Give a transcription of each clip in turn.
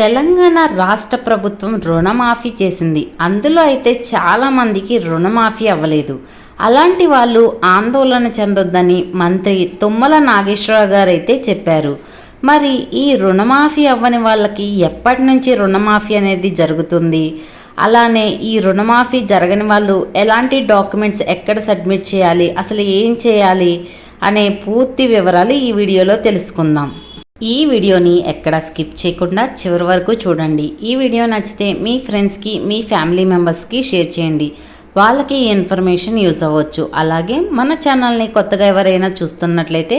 తెలంగాణ రాష్ట్ర ప్రభుత్వం రుణమాఫీ చేసింది. అందులో అయితే చాలామందికి రుణమాఫీ అవ్వలేదు. అలాంటి వాళ్ళు ఆందోళన చెందొద్దని మంత్రి తుమ్మల నాగేశ్వరరావు గారు అయితే చెప్పారు. మరి ఈ రుణమాఫీ అవ్వని వాళ్ళకి ఎప్పటి నుంచి రుణమాఫీ అనేది జరుగుతుంది? అలానే ఈ రుణమాఫీ జరగని వాళ్ళు ఎలాంటి డాక్యుమెంట్స్ ఎక్కడ సబ్మిట్ చేయాలి? అసలు ఏం చేయాలి? అనే పూర్తి వివరాలు ఈ వీడియోలో తెలుసుకుందాం. ఈ వీడియోని ఎక్కడ స్కిప్ చేయకుండా చివరి వరకు చూడండి. ఈ వీడియో నచ్చితే మీ ఫ్రెండ్స్కి మీ ఫ్యామిలీ మెంబర్స్కి షేర్ చేయండి. వాళ్ళకి ఈ ఇన్ఫర్మేషన్ యూస్ అవ్వచ్చు. అలాగే మన ఛానల్ని కొత్తగా ఎవరైనా చూస్తున్నట్లయితే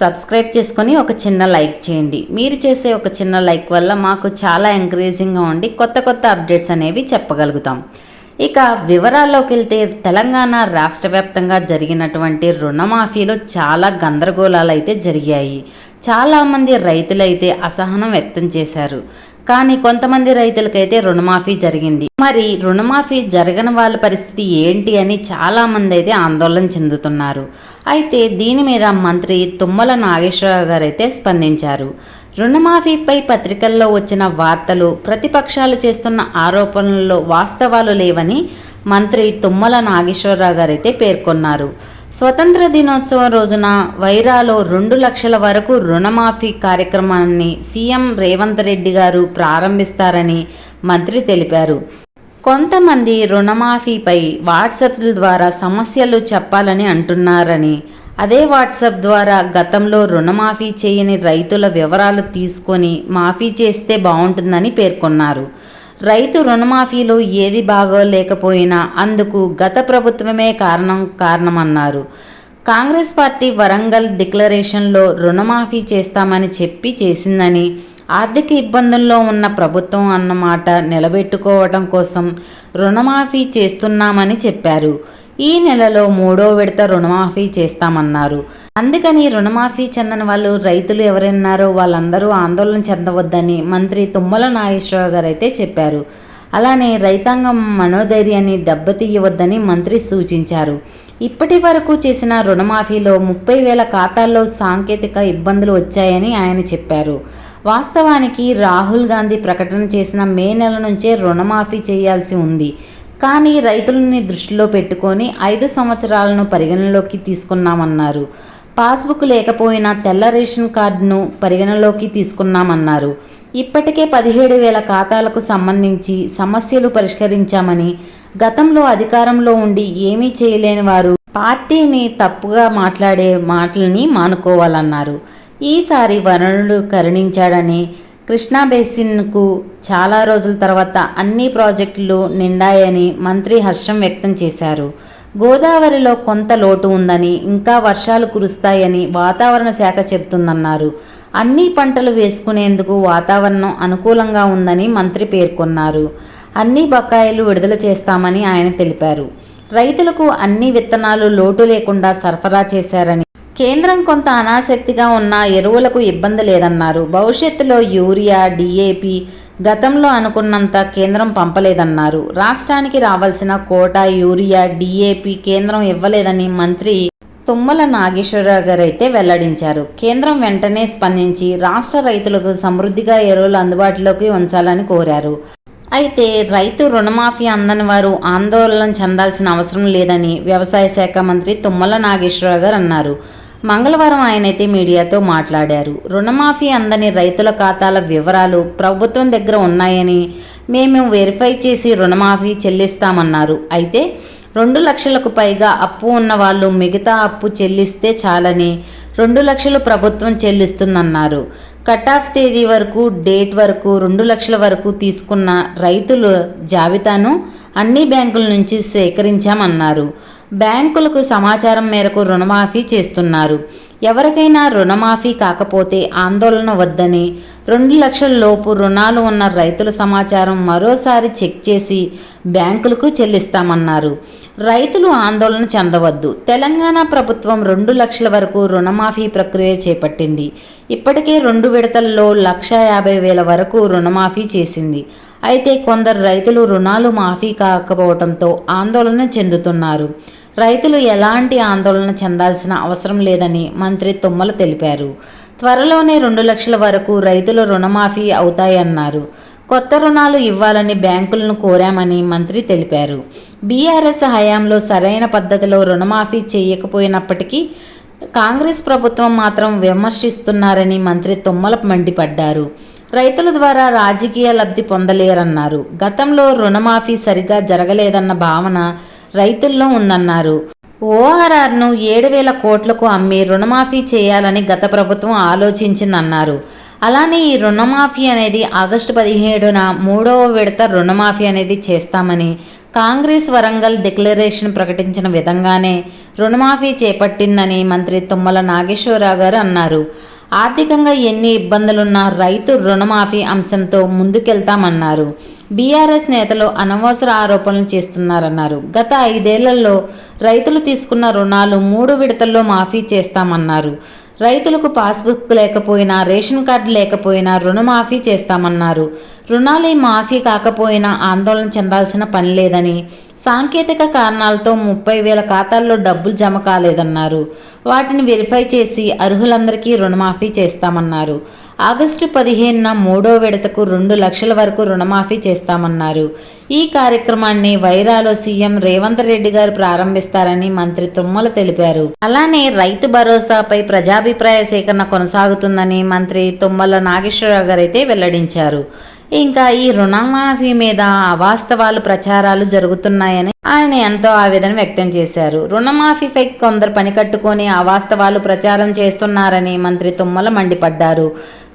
సబ్స్క్రైబ్ చేసుకొని ఒక చిన్న లైక్ చేయండి. మీరు చేసే ఒక చిన్న లైక్ వల్ల మాకు చాలా ఎంకరేజింగ్గా ఉండి కొత్త కొత్త అప్డేట్స్ అనేవి చెప్పగలుగుతాం. ఇక వివరాల్లోకి వెళ్తే తెలంగాణ రాష్ట్ర వ్యాప్తంగా జరిగినటువంటి రుణమాఫీలో చాలా గందరగోళాలు అయితే జరిగాయి. చాలామంది రైతులైతే అసహనం వ్యక్తం చేశారు. కానీ కొంతమంది రైతులకైతే రుణమాఫీ జరిగింది. మరి రుణమాఫీ జరగని వాళ్ళ పరిస్థితి ఏంటి అని చాలామంది అయితే ఆందోళన చెందుతున్నారు. అయితే దీని మీద మంత్రి తుమ్మల నాగేశ్వరరావు గారు అయితే స్పందించారు. రుణమాఫీపై పత్రికల్లో వచ్చిన వార్తలు ప్రతిపక్షాలు చేస్తున్న ఆరోపణల్లో వాస్తవాలు లేవని మంత్రి తుమ్మల నాగేశ్వరరావు గారైతే పేర్కొన్నారు. స్వతంత్ర దినోత్సవం రోజున వైరాలో రెండు లక్షల వరకు రుణమాఫీ కార్యక్రమాన్ని సీఎం రేవంత్ రెడ్డి గారు ప్రారంభిస్తారని మంత్రి తెలిపారు. కొంతమంది రుణమాఫీపై వాట్సాప్ల ద్వారా సమస్యలు చెప్పాలని అంటున్నారని అదే వాట్సాప్ ద్వారా గతంలో రుణమాఫీ చేయని రైతుల వివరాలు తీసుకొని మాఫీ చేస్తే బాగుంటుందని పేర్కొన్నారు. రైతు రుణమాఫీలో ఏది బాగోలేకపోయినా అందుకు గత ప్రభుత్వమే కారణం కారణమన్నారు. కాంగ్రెస్ పార్టీ వరంగల్ డిక్లరేషన్లో రుణమాఫీ చేస్తామని చెప్పి చేసిందని ఆర్థిక ఇబ్బందుల్లో ఉన్న ప్రభుత్వం అన్నమాట నిలబెట్టుకోవడం కోసం రుణమాఫీ చేస్తున్నామని చెప్పారు. ఈ నెలలో మూడో విడత రుణమాఫీ చేస్తామన్నారు. అందుకని రుణమాఫీ చెందని వాళ్ళు రైతులు ఎవరున్నారో వాళ్ళందరూ ఆందోళన చెందవద్దని మంత్రి తుమ్మల నాగేశ్వరరావు గారు అయితే చెప్పారు. అలానే రైతాంగం మనోధైర్యాన్ని దెబ్బతీయవద్దని మంత్రి సూచించారు. ఇప్పటి వరకు చేసిన రుణమాఫీలో ముప్పై వేల ఖాతాల్లో సాంకేతిక ఇబ్బందులు వచ్చాయని ఆయన చెప్పారు. వాస్తవానికి రాహుల్ గాంధీ ప్రకటన చేసిన మే నెల నుంచే రుణమాఫీ చేయాల్సి ఉంది. కానీ రైతులని దృష్టిలో పెట్టుకొని ఐదు సంవత్సరాలను పరిగణలోకి తీసుకున్నామన్నారు. పాస్బుక్ లేకపోయినా తెల్ల రేషన్ కార్డును పరిగణలోకి తీసుకున్నామన్నారు. ఇప్పటికే పదిహేడు వేల ఖాతాలకు సంబంధించి సమస్యలు పరిష్కరించామని గతంలో అధికారంలో ఉండి ఏమీ చేయలేని వారు పార్టీని తప్పుగా మాట్లాడే మాటలని మానుకోవాలన్నారు. ఈసారి వరుణుడు కరుణించాడని కృష్ణా బేసిన్కు చాలా రోజుల తర్వాత అన్ని ప్రాజెక్టులు నిండాయని మంత్రి హర్షం వ్యక్తం చేశారు. గోదావరిలో కొంత లోటు ఉందని ఇంకా వర్షాలు కురుస్తాయని వాతావరణ శాఖ చెబుతుందన్నారు. అన్ని పంటలు వేసుకునేందుకు వాతావరణం అనుకూలంగా ఉందని మంత్రి పేర్కొన్నారు. అన్ని బకాయిలు విడుదల చేస్తామని ఆయన తెలిపారు. రైతులకు అన్ని విత్తనాలు లోటు లేకుండా సరఫరా చేశారని కేంద్రం కొంత అనాసక్తిగా ఉన్న ఎరువులకు ఇబ్బంది లేదన్నారు. భవిష్యత్తులో యూరియా డిఏపి గతంలో అనుకున్నంత కేంద్రం పంపలేదన్నారు. రాష్ట్రానికి రావాల్సిన కోట యూరియా డిఏపి కేంద్రం ఇవ్వలేదని మంత్రి తుమ్మల నాగేశ్వరరావు గారు అయితే వెల్లడించారు. కేంద్రం వెంటనే స్పందించి రాష్ట్ర రైతులకు సమృద్ధిగా ఎరువులు అందుబాటులోకి ఉంచాలని కోరారు. అయితే రైతు రుణమాఫీ అందని వారు ఆందోళన చెందాల్సిన అవసరం లేదని వ్యవసాయ శాఖ మంత్రి తుమ్మల నాగేశ్వరరావు గారు అన్నారు. మంగళవారం ఆయనైతే మీడియాతో మాట్లాడారు. రుణమాఫీ అందని రైతుల ఖాతాల వివరాలు ప్రభుత్వం దగ్గర ఉన్నాయని మేము వెరిఫై చేసి రుణమాఫీ చెల్లిస్తామన్నారు. అయితే రెండు లక్షలకు పైగా అప్పు ఉన్న వాళ్ళు మిగతా అప్పు చెల్లిస్తే చాలని రెండు లక్షలు ప్రభుత్వం చెల్లిస్తుందన్నారు. కట్ ఆఫ్ తేదీ వరకు డేట్ వరకు రెండు లక్షల వరకు తీసుకున్న రైతుల జాబితాను అన్ని బ్యాంకుల నుంచి సేకరించామన్నారు. బ్యాంకులకు సమాచారం మేరకు రుణమాఫీ చేస్తున్నారు. ఎవరికైనా రుణమాఫీ కాకపోతే ఆందోళన వద్దని రెండు లక్షల లోపు రుణాలు ఉన్న రైతుల సమాచారం మరోసారి చెక్ చేసి బ్యాంకులకు చెల్లిస్తామన్నారు. రైతులు ఆందోళన చెందవద్దు. తెలంగాణ ప్రభుత్వం రెండు లక్షల వరకు రుణమాఫీ ప్రక్రియ చేపట్టింది. ఇప్పటికే రెండు విడతల్లో లక్ష యాభై వేల వరకు రుణమాఫీ చేసింది. అయితే కొందరు రైతులు రుణాలు మాఫీ కాకపోవడంతో ఆందోళన చెందుతున్నారు. రైతులు ఎలాంటి ఆందోళన చెందాల్సిన అవసరం లేదని మంత్రి తుమ్మల తెలిపారు. త్వరలోనే రెండు లక్షల వరకు రైతుల రుణమాఫీ అవుతాయన్నారు. కొత్త రుణాలు ఇవ్వాలని బ్యాంకులను కోరామని మంత్రి తెలిపారు. బీఆర్ఎస్ హయాంలో సరైన పద్ధతిలో రుణమాఫీ చేయకపోయినప్పటికీ కాంగ్రెస్ ప్రభుత్వం మాత్రం విమర్శిస్తున్నారని మంత్రి తుమ్మల మండిపడ్డారు. రైతుల ద్వారా రాజకీయ లబ్ధి పొందలేరన్నారు. గతంలో రుణమాఫీ సరిగా జరగలేదన్న భావన రైతుల్లో ఉందన్నారు. ఓఆర్ఆర్ను ఏడు వేల కోట్లకు అమ్మి రుణమాఫీ చేయాలని గత ప్రభుత్వం ఆలోచించిందన్నారు. అలానే ఈ రుణమాఫీ అనేది ఆగస్టు పదిహేడున మూడవ విడత రుణమాఫీ అనేది చేస్తామని కాంగ్రెస్ వరంగల్ డిక్లరేషన్ ప్రకటించిన విధంగానే రుణమాఫీ చేపట్టిందని మంత్రి తుమ్మల నాగేశ్వరరావు గారు అన్నారు. ఆర్థికంగా ఎన్ని ఇబ్బందులున్నా రైతు రుణమాఫీ అంశంతో ముందుకెళ్తామన్నారు. బీఆర్ఎస్ నేతలు అనవసర ఆరోపణలు చేస్తున్నారన్నారు. గత ఐదేళ్ళలో రైతులు తీసుకున్న రుణాలు మూడు విడతల్లో మాఫీ చేస్తామన్నారు. రైతులకు పాస్బుక్ లేకపోయినా రేషన్ కార్డు లేకపోయినా రుణమాఫీ చేస్తామన్నారు. రుణాలు మాఫీ కాకపోయినా ఆందోళన చెందాల్సిన పని లేదని సాంకేతిక కారణాలతో ముప్పై వేల ఖాతాల్లో డబ్బులు జమ కాలేదన్నారు. వాటిని వెరిఫై చేసి అర్హులందరికీ రుణమాఫీ చేస్తామన్నారు. ఆగస్టు పదిహేనున మూడో విడతకు రెండు లక్షల వరకు రుణమాఫీ చేస్తామన్నారు. ఈ కార్యక్రమాన్ని వైరాలో సీఎం రేవంత్ రెడ్డి గారు ప్రారంభిస్తారని మంత్రి తుమ్మల తెలిపారు. అలానే రైతు భరోసాపై ప్రజాభిప్రాయ సేకరణ కొనసాగుతుందని మంత్రి తుమ్మల నాగేశ్వరరావు గారు అయితే వెల్లడించారు. ఇంకా ఈ రుణమాఫీ మీద అవాస్తవాలు ప్రచారాలు జరుగుతున్నాయని ఆయన ఎంతో ఆవేదన వ్యక్తం చేశారు. రుణమాఫీపై కొందరు పని కట్టుకొని అవాస్తవాలు ప్రచారం చేస్తున్నారని మంత్రి తుమ్మల మండిపడ్డారు.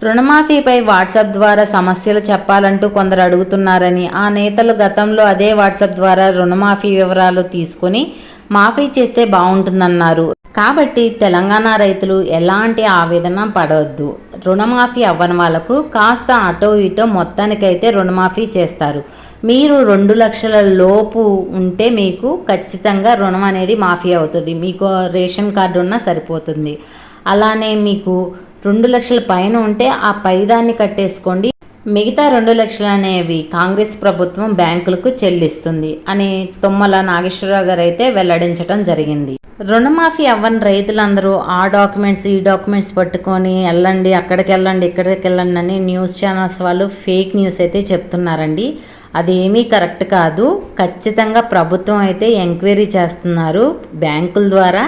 రుణమాఫీపై వాట్సాప్ ద్వారా సమస్యలు చెప్పాలంటూ కొందరు అడుగుతున్నారని ఆ నేతలు గతంలో అదే వాట్సాప్ ద్వారా రుణమాఫీ వివరాలు తీసుకుని మాఫీ చేస్తే బాగుంటుందన్నారు. కాబట్టి తెలంగాణ రైతులు ఎలాంటి ఆవేదన పడవద్దు. రుణమాఫీ అవ్వని వాళ్ళకు కాస్త అటో ఇటో మొత్తానికైతే రుణమాఫీ చేస్తారు. మీరు రెండు లక్షల లోపు ఉంటే మీకు ఖచ్చితంగా రుణం అనేది మాఫీ అవుతుంది. మీకు రేషన్ కార్డు ఉన్నా సరిపోతుంది. అలానే మీకు రెండు లక్షల పైన ఉంటే ఆ పైదాన్ని కట్టేసుకోండి. మిగతా రెండు లక్షలు అనేవి కాంగ్రెస్ ప్రభుత్వం బ్యాంకులకు చెల్లిస్తుంది. అని తుమ్మల నాగేశ్వరరావు గారు అయితే వెల్లడించడం జరిగింది. రుణమాఫీ అవ్వని రైతులందరూ ఆ డాక్యుమెంట్స్ ఈ డాక్యుమెంట్స్ పట్టుకొని వెళ్ళండి అక్కడికి వెళ్ళండి ఇక్కడికి వెళ్ళండి అని న్యూస్ ఛానల్స్ వాళ్ళు ఫేక్ న్యూస్ అయితే చెప్తున్నారండి. అది ఏమీ కరెక్ట్ కాదు. ఖచ్చితంగా ప్రభుత్వం అయితే ఎంక్వైరీ చేస్తున్నారు బ్యాంకుల ద్వారా.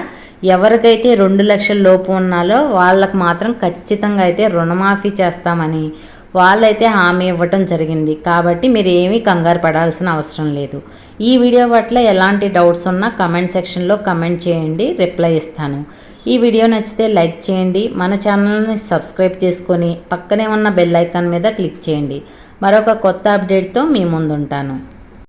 ఎవరికైతే రెండు లక్షల లోపు ఉన్నాలో వాళ్ళకు మాత్రం ఖచ్చితంగా అయితే రుణమాఫీ చేస్తామని వాళ్ళైతే హామీ ఇవ్వటం జరిగింది. కాబట్టి మీరు ఏమీ కంగారు పడాల్సిన అవసరం లేదు. ఈ వీడియో పట్ల ఎలాంటి డౌట్స్ ఉన్నా కమెంట్ సెక్షన్లో కమెంట్ చేయండి. రిప్లై ఇస్తాను. ఈ వీడియో నచ్చితే లైక్ చేయండి. మన ఛానల్ని సబ్స్క్రైబ్ చేసుకొని పక్కనే ఉన్న బెల్ ఐకాన్ మీద క్లిక్ చేయండి. మరొక కొత్త అప్డేట్తో మీ ముందుంటాను.